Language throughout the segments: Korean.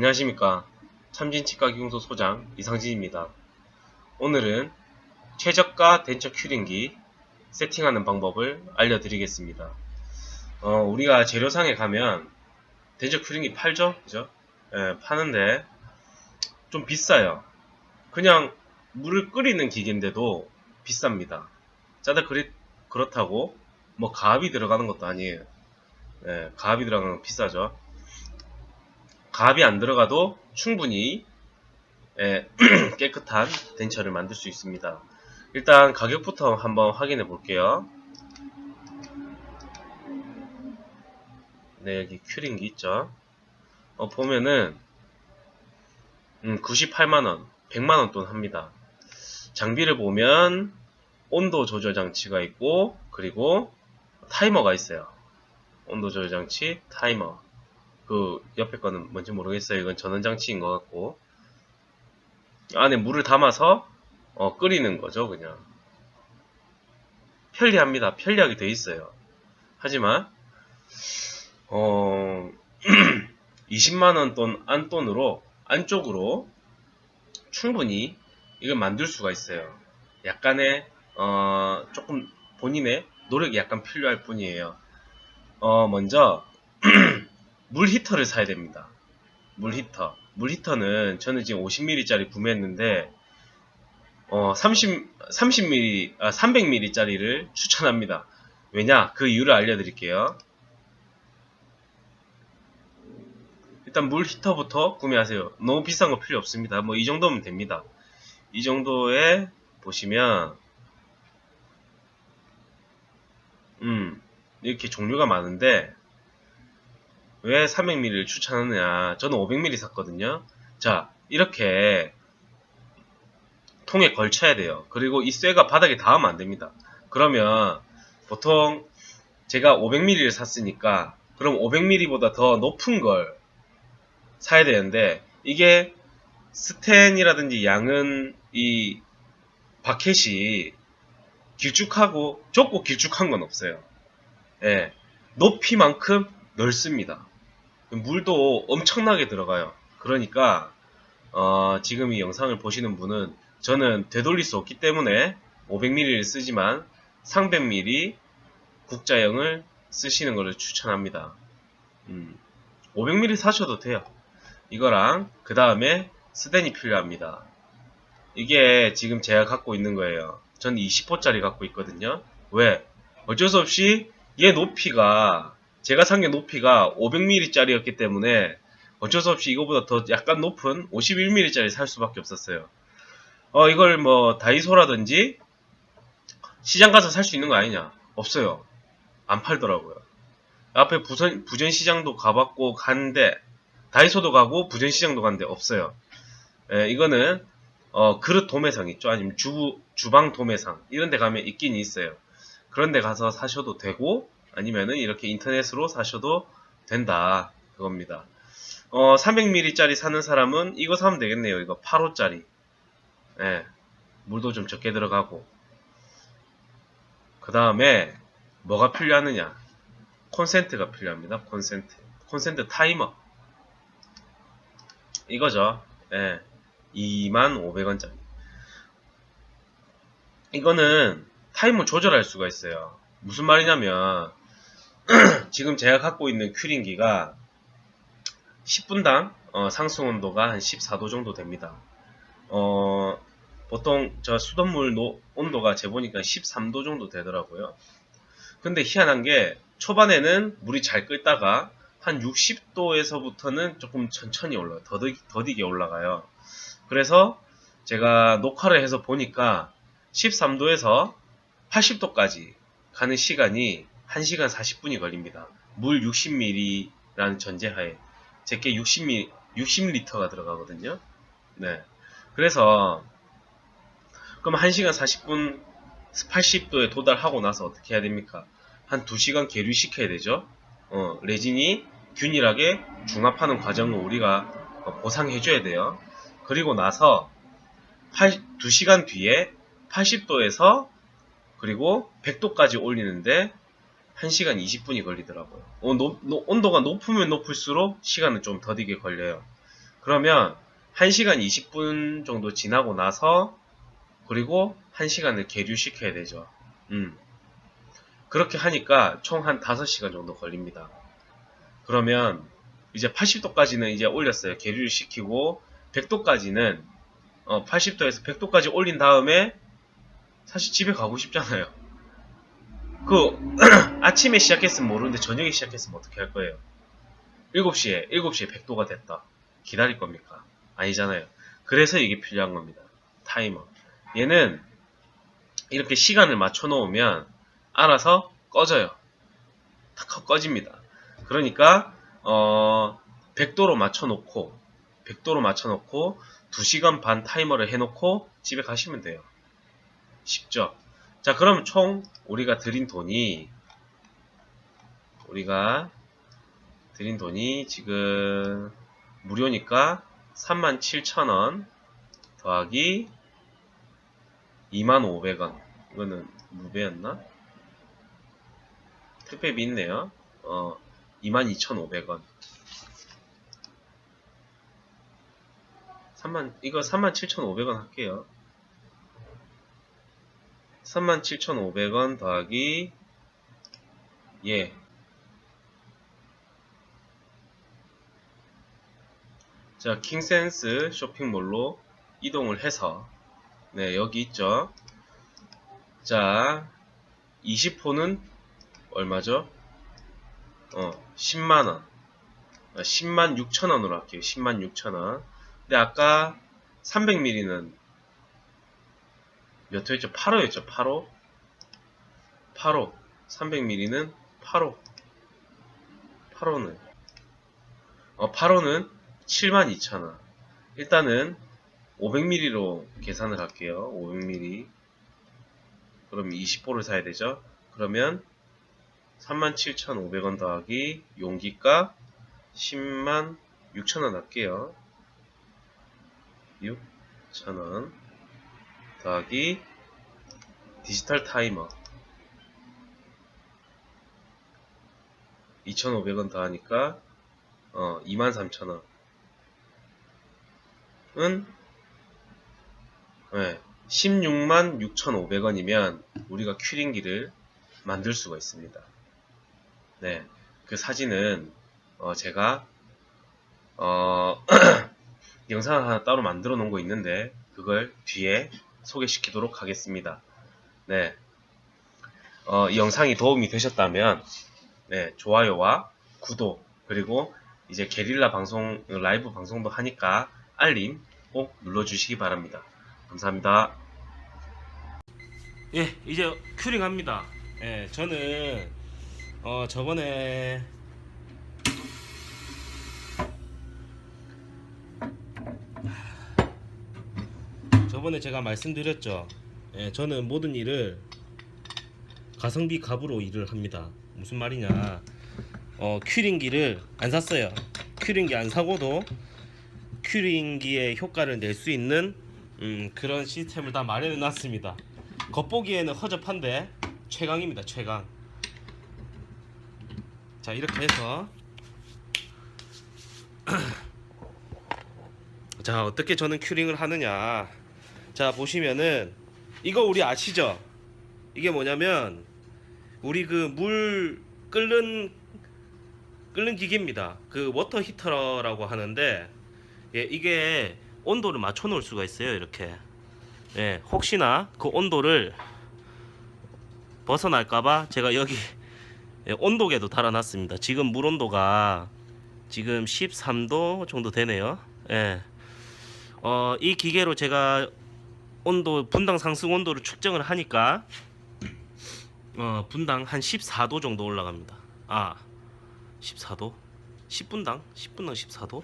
안녕하십니까. 참진치과기공소 소장 이상진입니다. 오늘은 최저가 덴처 큐링기 세팅하는 방법을 알려드리겠습니다. 어, 우리가 재료상에 가면 덴처 큐링기 팔죠? 그죠? 예, 파는데 좀 비싸요. 그냥 물을 끓이는 기계인데도 비쌉니다. 짜다 그리, 그렇다고 뭐 가압이 들어가는 것도 아니에요. 예, 가압이 들어가는 건 비싸죠. 가압이 안 들어가도 충분히 예, 깨끗한 덴처를 만들 수 있습니다. 일단 가격부터 한번 확인해 볼게요. 네, 여기 큐링기 있죠. 어, 보면은 음, 98만원, 100만원 돈 합니다. 장비를 보면 온도 조절 장치가 있고 그리고 타이머가 있어요. 온도 조절 장치, 타이머. 그 옆에 거는 뭔지 모르겠어요. 이건 전원 장치인 것 같고 안에 물을 담아서 어, 끓이는 거죠, 그냥. 편리합니다. 편리하게 돼 있어요. 하지만 어 20만원 돈 안돈으로 안쪽으로 충분히 이걸 만들 수가 있어요. 약간의 어, 조금 본인의 노력이 약간 필요할 뿐이에요. 어, 먼저 물 히터를 사야 됩니다. 물 히터. 물 히터는 저는 지금 50ml짜리 구매했는데 어, 30 30ml 아, 300ml짜리를 추천합니다. 왜냐? 그 이유를 알려드릴게요. 일단 물 히터부터 구매하세요. 너무 비싼 거 필요 없습니다. 뭐 이 정도면 됩니다. 이 정도에 보시면 음 이렇게 종류가 많은데 왜 300ml를 추천하느냐 저는 500ml 샀거든요 자 이렇게 통에 걸쳐야 돼요 그리고 이 쇠가 바닥에 닿으면 안됩니다 그러면 보통 제가 500ml를 샀으니까 그럼 500ml보다 더 높은 걸 사야 되는데 이게 스텐이라든지 양은 이 바켓이 길쭉하고 좁고 길쭉한 건 없어요. 예, 높이만큼 넓습니다. 물도 엄청나게 들어가요. 그러니까 어, 지금 이 영상을 보시는 분은 저는 되돌릴 수 없기 때문에 500ml를 쓰지만 300ml 국자형을 쓰시는 것을 추천합니다. 음, 500ml 사셔도 돼요. 이거랑 그 다음에 스댄이 필요합니다. 이게 지금 제가 갖고 있는 거예요. 전 20호짜리 갖고 있거든요. 왜? 어쩔 수 없이 얘 높이가 제가 산 게 높이가 500ml짜리였기 때문에 어쩔 수 없이 이거보다 더 약간 높은 51ml짜리 살 수밖에 없었어요. 어 이걸 뭐 다이소라든지 시장 가서 살 수 있는 거 아니냐? 없어요. 안 팔더라고요. 앞에 부선, 부전시장도 가봤고 갔는데 다이소도 가고 부전시장도 갔는데 없어요. 에, 이거는 어, 그릇 도매상 있죠. 아니면 주, 주방 도매상. 이런 데 가면 있긴 있어요. 그런 데 가서 사셔도 되고, 아니면은 이렇게 인터넷으로 사셔도 된다. 그겁니다. 어, 300ml짜리 사는 사람은 이거 사면 되겠네요. 이거 8호짜리. 예. 물도 좀 적게 들어가고. 그 다음에, 뭐가 필요하느냐. 콘센트가 필요합니다. 콘센트. 콘센트 타이머. 이거죠. 예. 25,500원짜리. 이거는 타이머 조절할 수가 있어요. 무슨 말이냐면, 지금 제가 갖고 있는 큐링기가 10분당 어, 상승 온도가 한 14도 정도 됩니다. 어, 보통 저 수돗물 노, 온도가 재보니까 13도 정도 되더라고요. 근데 희한한 게 초반에는 물이 잘 끓다가 한 60도에서부터는 조금 천천히 올라요. 더디, 더디게 올라가요. 그래서 제가 녹화를 해서 보니까 13도에서 80도까지 가는 시간이 1시간 40분이 걸립니다. 물 60ml라는 전제하에 제게 60ml, 60리터가 들어가거든요. 네. 그래서 그럼 1시간 40분 80도에 도달하고 나서 어떻게 해야 됩니까? 한 2시간 계류시켜야 되죠. 어, 레진이 균일하게 중합하는 과정을 우리가 보상해줘야 돼요. 그리고 나서 8, 2시간 뒤에 80도에서 그리고 100도까지 올리는데 1시간 20분이 걸리더라고요. 어, 노, 노, 온도가 높으면 높을수록 시간은 좀 더디게 걸려요. 그러면 1시간 20분 정도 지나고 나서 그리고 1시간을 계류시켜야 되죠. 음. 그렇게 하니까 총 한 5시간 정도 걸립니다. 그러면 이제 80도까지는 이제 올렸어요. 계류를 시키고 100도까지는 어, 80도에서 100도까지 올린 다음에 사실 집에 가고 싶잖아요. 그 아침에 시작했으면 모르는데 저녁에 시작했으면 어떻게 할 거예요? 7시에 7시에 100도가 됐다. 기다릴 겁니까? 아니잖아요. 그래서 이게 필요한 겁니다. 타이머. 얘는 이렇게 시간을 맞춰 놓으면 알아서 꺼져요. 탁 꺼집니다. 그러니까 어 100도로 맞춰 놓고 100도로 맞춰 놓고 2시간 반 타이머를 해 놓고 집에 가시면 돼요. 쉽죠? 자, 그럼 총 우리가 드린 돈이 우리가 드린 돈이 지금 무료니까 37,000원 더하기 25,500원. 이거는 무배였나? 택배비 있네요. 어, 22,500원. 3만, 이거 37,500원 할게요. 37,500원 더하기 예. 자, 킹센스 쇼핑몰로 이동을 해서 네, 여기 있죠. 자, 20호는 얼마죠? 어, 10만원. 10만 6천원으로 할게요. 10만 6천원. 근데 아까 300ml는 몇 호였죠? 8호였죠? 8호? 8호. 300ml는 8호. 8호는 어, 8호는 72,000원. 일단은 500ml로 계산을 할게요. 500ml. 그럼 20호를 사야 되죠? 그러면 37,500원 더하기 용기값 10만 6천원 할게요. 6천원 더하기 디지털 타이머 2,500원 더하니까 어 23,000원 은 네, 16만 6,500원이면 우리가 큐링기를 만들 수가 있습니다. 네, 그 사진은 어, 제가 어, 영상을 하나 따로 만들어 놓은 거 있는데 그걸 뒤에 소개시키도록 하겠습니다. 네, 어, 이 영상이 도움이 되셨다면 네, 좋아요와 구독 그리고 이제 게릴라 방송 라이브 방송도 하니까 알림 꼭 눌러주시기 바랍니다. 감사합니다. 예, 이제 큐링 합니다. 예, 저는 어 저번에 저번에 제가 말씀드렸죠. 예, 저는 모든 일을 가성비 갑으로 일을 합니다. 무슨 말이냐? 어, 큐링기를 안 샀어요. 큐링기 안 사고도 큐링기의 효과를 낼 수 있는 음, 그런 시스템을 다 마련해 놨습니다. 겉보기에는 허접한데 최강입니다. 최강. 자 이렇게 해서 자 어떻게 저는 큐링을 하느냐 자 보시면은 이거 우리 아시죠? 이게 뭐냐면 우리 그 물 끓는 끓는 기계입니다. 그 워터 히터라고 하는데 예, 이게 온도를 맞춰 놓을 수가 있어요. 이렇게 예, 혹시나 그 온도를 벗어날까 봐 제가 여기 예, 온도계도 달아 놨습니다. 지금 물 온도가 지금 13도 정도 되네요. 예. 어, 이 기계로 제가 온도 분당 상승 온도를 측정을 하니까 어, 분당 한 14도 정도 올라갑니다. 아, 14도? 10분당? 10분당 14도?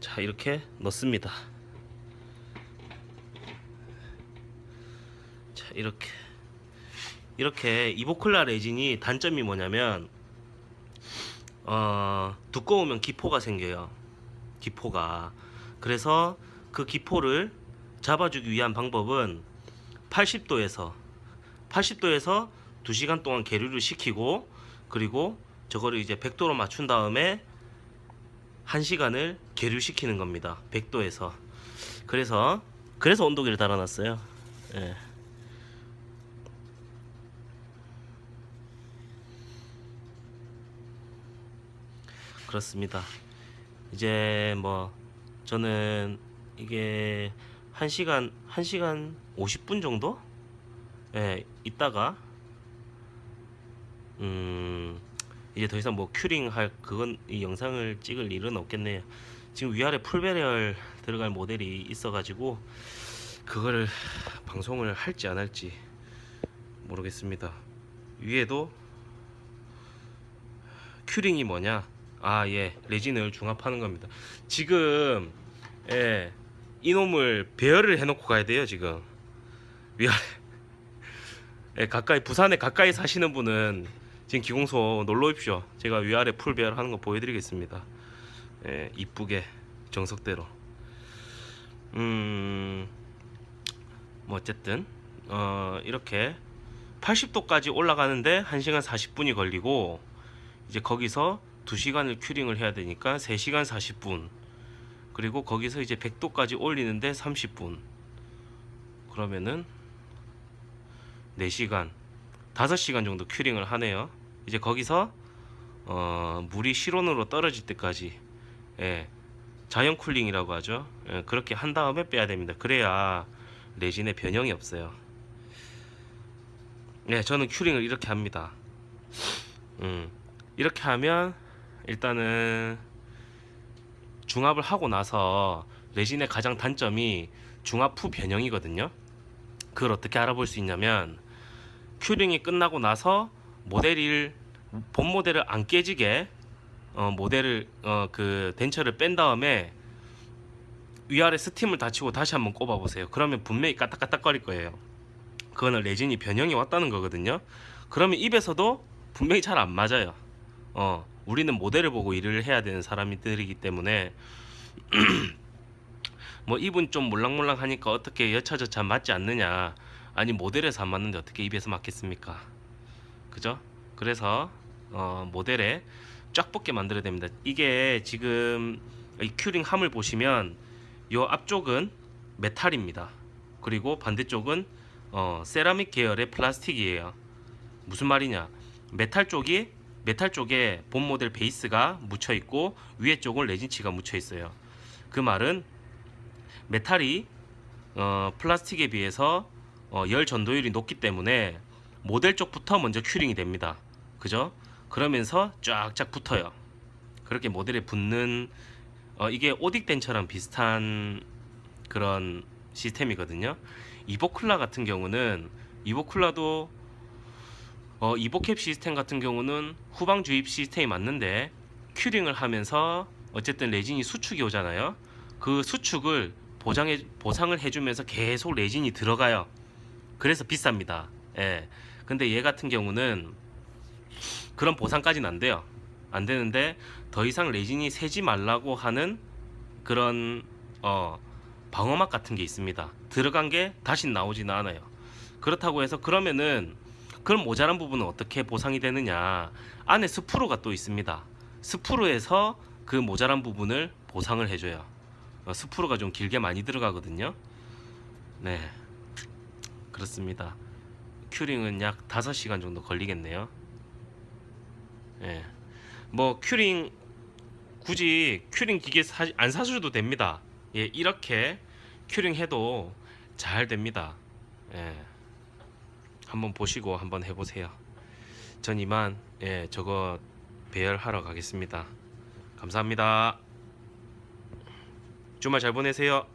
자, 이렇게 넣습니다. 자, 이렇게 이렇게 이보클라 레진이 단점이 뭐냐면 어, 두꺼우면 기포가 생겨요. 기포가. 그래서 그 기포를 잡아주기 위한 방법은 80도에서 80도에서 2시간 동안 계류를 시키고 그리고 저거를 이제 100도로 맞춘 다음에 1시간을 계류시키는 겁니다. 100도에서. 그래서 그래서 온도계를 달아 놨어요. 예. 그렇습니다. 이제 뭐 저는 이게 1시간 1시간 50분 정도 예, 있다가 음 이제 더 이상 뭐 큐링 할 그건 이 영상을 찍을 일은 없겠네요. 지금 위아래 풀배열 들어갈 모델이 있어가지고 그거를 방송을 할지 안 할지 모르겠습니다. 위에도 큐링이 뭐냐? 아 예, 레진을 중합하는 겁니다. 지금 예 이놈을 배열을 해놓고 가야 돼요 지금 위아래. 예, 가까이 부산에 가까이 사시는 분은 지금 기공소 놀러 오십시오. 제가 위아래 풀 배열하는 거 보여드리겠습니다. 예, 이쁘게 정석대로. 음, 뭐 어쨌든 어 이렇게 80도까지 올라가는데 1시간 40분이 걸리고 이제 거기서 2시간을 큐링을 해야 되니까 3시간 40분. 그리고 거기서 이제 100도까지 올리는데 30분. 그러면은 4시간, 5시간 정도 큐링을 하네요. 이제 거기서 어, 물이 실온으로 떨어질 때까지 예, 자연 쿨링이라고 하죠. 예, 그렇게 한 다음에 빼야 됩니다. 그래야 레진에 변형이 없어요. 네, 저는 큐링을 이렇게 합니다. 음, 이렇게 하면 일단은 중합을 하고 나서 레진의 가장 단점이 중합 후 변형이거든요. 그걸 어떻게 알아볼 수 있냐면 큐링이 끝나고 나서 모델을 본 모델을 안 깨지게 어, 모델을 어, 그 덴처를 뺀 다음에 위아래 스팀을 닫히고 다시 한번 꼽아 보세요. 그러면 분명히 까딱까딱거릴 거예요. 그거는 레진이 변형이 왔다는 거거든요. 그러면 입에서도 분명히 잘 안 맞아요. 어, 우리는 모델을 보고 일을 해야 되는 사람들이기 때문에 뭐 입은 좀 몰랑몰랑 하니까 어떻게 여차저차 맞지 않느냐. 아니 모델에서 안 맞는데 어떻게 입에서 맞겠습니까? 그죠? 그래서 어, 모델에 쫙 붙게 만들어야 됩니다. 이게 지금 이 큐링 함을 보시면 요 앞쪽은 메탈입니다. 그리고 반대쪽은 어, 세라믹 계열의 플라스틱이에요. 무슨 말이냐? 메탈 쪽이 메탈 쪽에 본 모델 베이스가 묻혀 있고 위에 쪽은 레진치가 묻혀 있어요 그 말은 메탈이 어, 플라스틱에 비해서 어, 열 전도율이 높기 때문에 모델 쪽부터 먼저 큐링이 됩니다. 그죠? 그러면서 쫙쫙 붙어요. 그렇게 모델에 붙는 어, 이게 오딕덴처럼 비슷한 그런 시스템이거든요. 이보클라 같은 경우는 이보클라도 어, 이보캡 시스템 같은 경우는 후방 주입 시스템이 맞는데 큐링을 하면서 어쨌든 레진이 수축이 오잖아요. 그 수축을 보장해 보상을 해주면서 계속 레진이 들어가요. 그래서 비쌉니다. 예. 근데 얘 같은 경우는 그런 보상까지는 안 돼요. 안 되는데 더 이상 레진이 새지 말라고 하는 그런 어 방어막 같은 게 있습니다. 들어간 게 다시 나오지는 않아요. 그렇다고 해서 그러면은 그럼 모자란 부분은 어떻게 보상이 되느냐? 안에 스프루가 또 있습니다. 스프루에서 그 모자란 부분을 보상을 해줘요. 어, 스프루가 좀 길게 많이 들어가거든요. 네. 그렇습니다. 큐링은 약 5시간 정도 걸리겠네요. 예. 뭐 큐링 굳이 큐링 기계 사, 안 사셔도 됩니다. 예, 이렇게 큐링 해도 잘 됩니다. 예. 한번 보시고 한번 해보세요. 전 이만 예, 저거 배열하러 가겠습니다. 감사합니다. 주말 잘 보내세요.